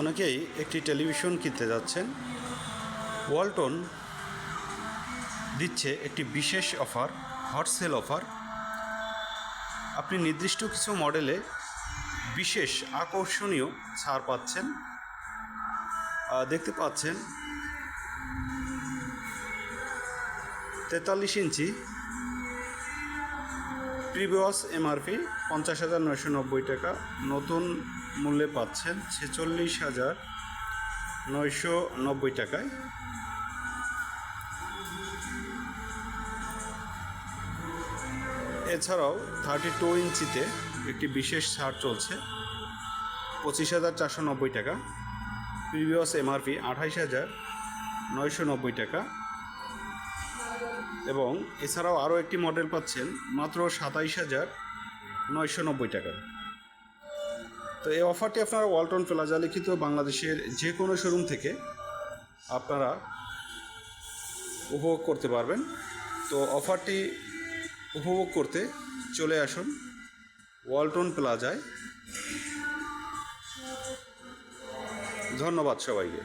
অনেকেই একটি টেলিভিশন কিনতে যাচ্ছেন। ওয়ালটন দিচ্ছে একটি বিশেষ অফার, হট সেল অফার। আপনি নির্দিষ্ট কিছু মডেলে বিশেষ আকর্ষণীয় ছাড় পাচ্ছেন। দেখতে পাচ্ছেন তেতাল্লিশ ইঞ্চি প্রিভিয়াস এমআরপি পঞ্চাশ হাজার নয়শো নব্বই টাকা। নতুন মূল্যে পাচ্ছেন ছেচল্লিশ হাজার নয়শো নব্বই টাকায়। এছাড়াও থার্টি টু ইঞ্চিতে একটি বিশেষ ছাড় চলছে, পঁচিশ হাজার চারশো নব্বই টাকা। প্রিভিয়াস এমআরপি আঠাইশ হাজার নয়শো নব্বই টাকা। এবং এছাড়াও আরও একটি মডেল পাচ্ছেন মাত্র সাতাইশ হাজার নয়শো নব্বই টাকা। তো এই অফারটি আপনারা ওয়ালটন প্লাজা লিখিত বাংলাদেশের যে কোনো শোরুম থেকে আপনারা উপভোগ করতে পারবেন। তো অফারটি উপভোগ করতে চলে আসুন ওয়ালটন প্লাজায়। ধন্যবাদ সবাইকে।